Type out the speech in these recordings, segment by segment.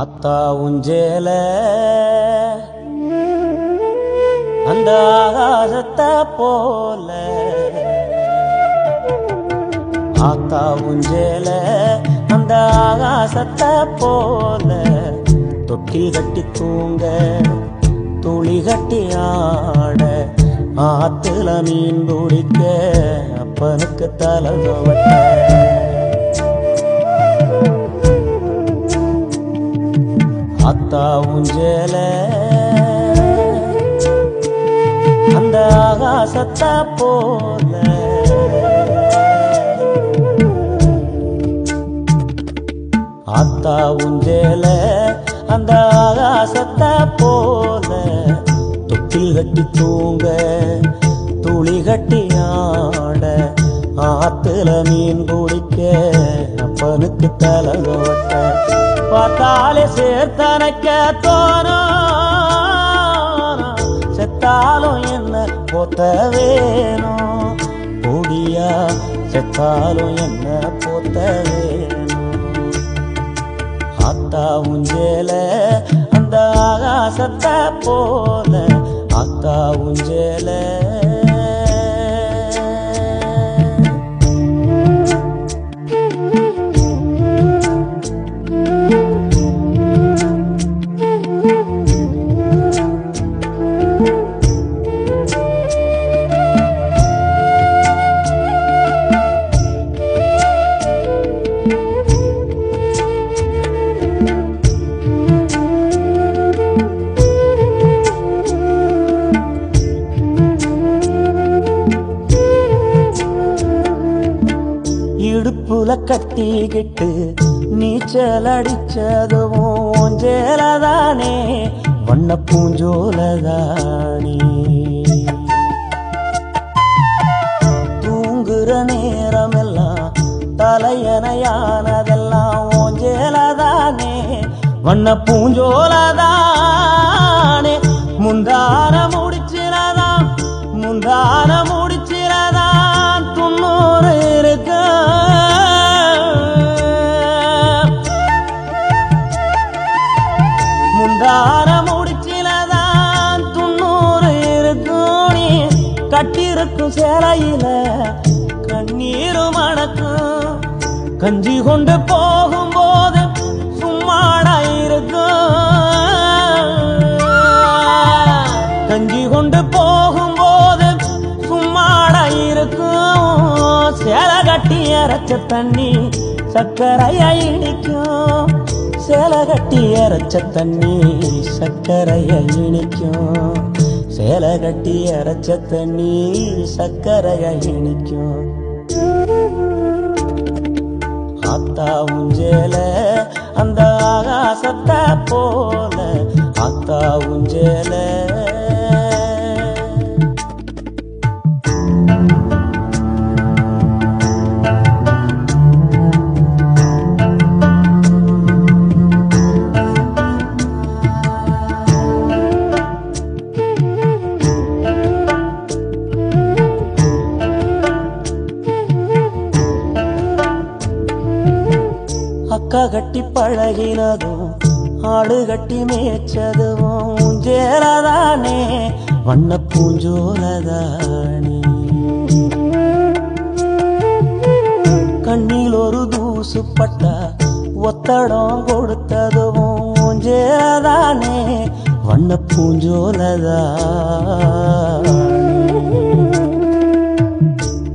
அத்தா உஞ்சேல அந்த ஆகாசத்தை போல. ஆத்தா உஞ்சேல அந்த ஆகாசத்தை போல. தொட்டில் கட்டி தூங்க துளி கட்டி ஆட. ஆத்துல மீன் பிடிக்க அப்பனுக்கு தலை துவட்ட அத்தா அந்த ஆகாசத்தா போல. ஆத்தா ஊஞ்சல அந்த ஆகாசத்தா போல. தொட்டில் கட்டி தூங்க துளி கட்டி ஆட ஆத்துல மீன் குடிக்க அப்பனுக்கு தலகோட்ட பார்த்தாலே சேர்த்தனக்க தோணும் செத்தாலும் என்ன போத்த வேணும்? பொடியா செத்தாலும் என்ன போத்த வேணும்? அத்தா உஞ்சேல அந்த ஆகாசத்தை போல. அத்தா உஞ்சேலை இடுப்புல கட்டிக்கிட்டு நீச்சல் அடிச்சதுவும் ஓஞ்சேலதானே வண்ண பூஞ்சோலதானே. தூங்குற நேரமெல்லாம் தலையணையானதெல்லாம் ஓஞ்சேலதானே வண்ண பூஞ்சோலதானே. முந்தார முடிச்சிலதான் முந்தார இருக்கும் சேலையில கண்ணீரும் அடக்கும். கஞ்சி கொண்டு போகும்போது சும்மாடா இருக்கும். கஞ்சி கொண்டு போகும்போது சும்மாடா இருக்கும். சேலை கட்டி அரைச்ச தண்ணி சக்கரையா இடிக்கும் சேலை கட்டி அரைச்ச தண்ணி சக்கரையா இனிக்கும். சேலை கட்டி அரைச்ச தண்ணி சக்கரைய இனிக்கும். அத்தா உஞ்சேல அந்த ஆகாசத்தை போல. அத்தா உஞ்சேல அக்கா கட்டி பழகினதும் ஆடு கட்டி மேய்ச்சதும் உஞ்சேலதானே வண்ண பூஞ்சோலதானே? கண்ணில் ஒரு தூசு பட்டா ஒத்தடம் கொடுத்ததும் உஞ்சேலதானே வண்ண பூஞ்சோலதானே?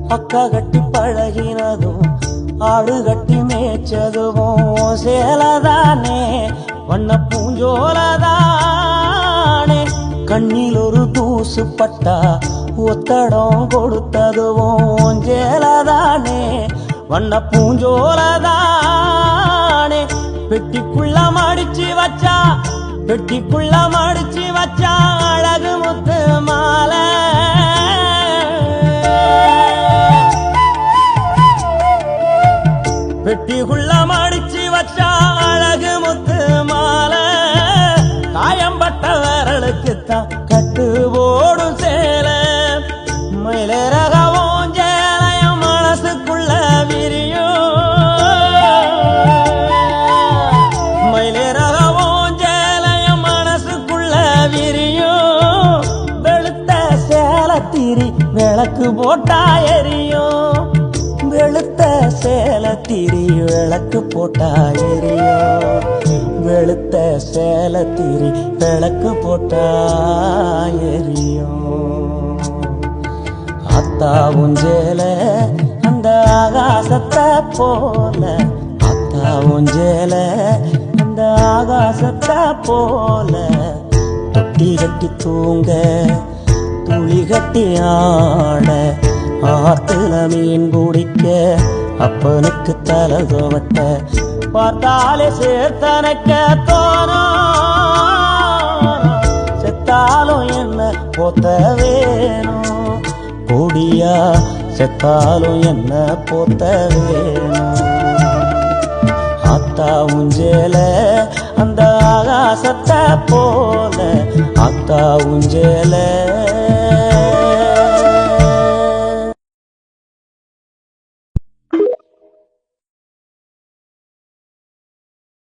அக்கா கட்டி பழகினதும் ஆடு கட்டி மேய்ச்சதும் சேலதானே? வண்ண பூஞ்சோலதானே? கண்ணில் ஒரு தூசு பட்டா ஒத்தடம் கொடுத்ததுவும் சேலதானே? வண்ண பூஞ்சோலதானே? பெட்டிக்குள்ள மடிச்சு வச்சா பெட்டிக்குள்ள மடிச்சு வச்சா அழகு முத்து மாலை. வெட்டிக்குள்ள மடிச்சு வச்சா அழகு முத்து மாலை. காயம்பட்ட விரலுக்குத்தான் கட்டு போடும் சேலை. மயிலரகவும் சேலையும் மனசுக்குள்ள விரியும். மயிலரகவும் சேலையும் மனசுக்குள்ள விரியும். வெளுத்த சேலத்திரி விளக்கு போட்டா எரியும். சேல திரி விளக்கு போட்டா எரியும் வெளுத்த சேல திரி விளக்கு போட்டா எரியும் அத்தா உஞ்சேல அந்த ஆகாசத்தை போல. அத்தாவும் ஜேல அந்த ஆகாசத்தை போல. தொட்டி கட்டி தூங்க துளி கட்டி ஆட. ஆத்துல மீன் பிடிக்க அப்பனுக்கு தலை துவட்ட பார்த்தாலே சேர்த்தனக்க தோணும் செத்தாலும் என்ன போத்த வேணும்? கொடியா செத்தாலும் என்ன போத்த வேணும்? அத்தா உஞ்சேல அந்த ஆகாசத்தை போல அத்தா உஞ்சேலை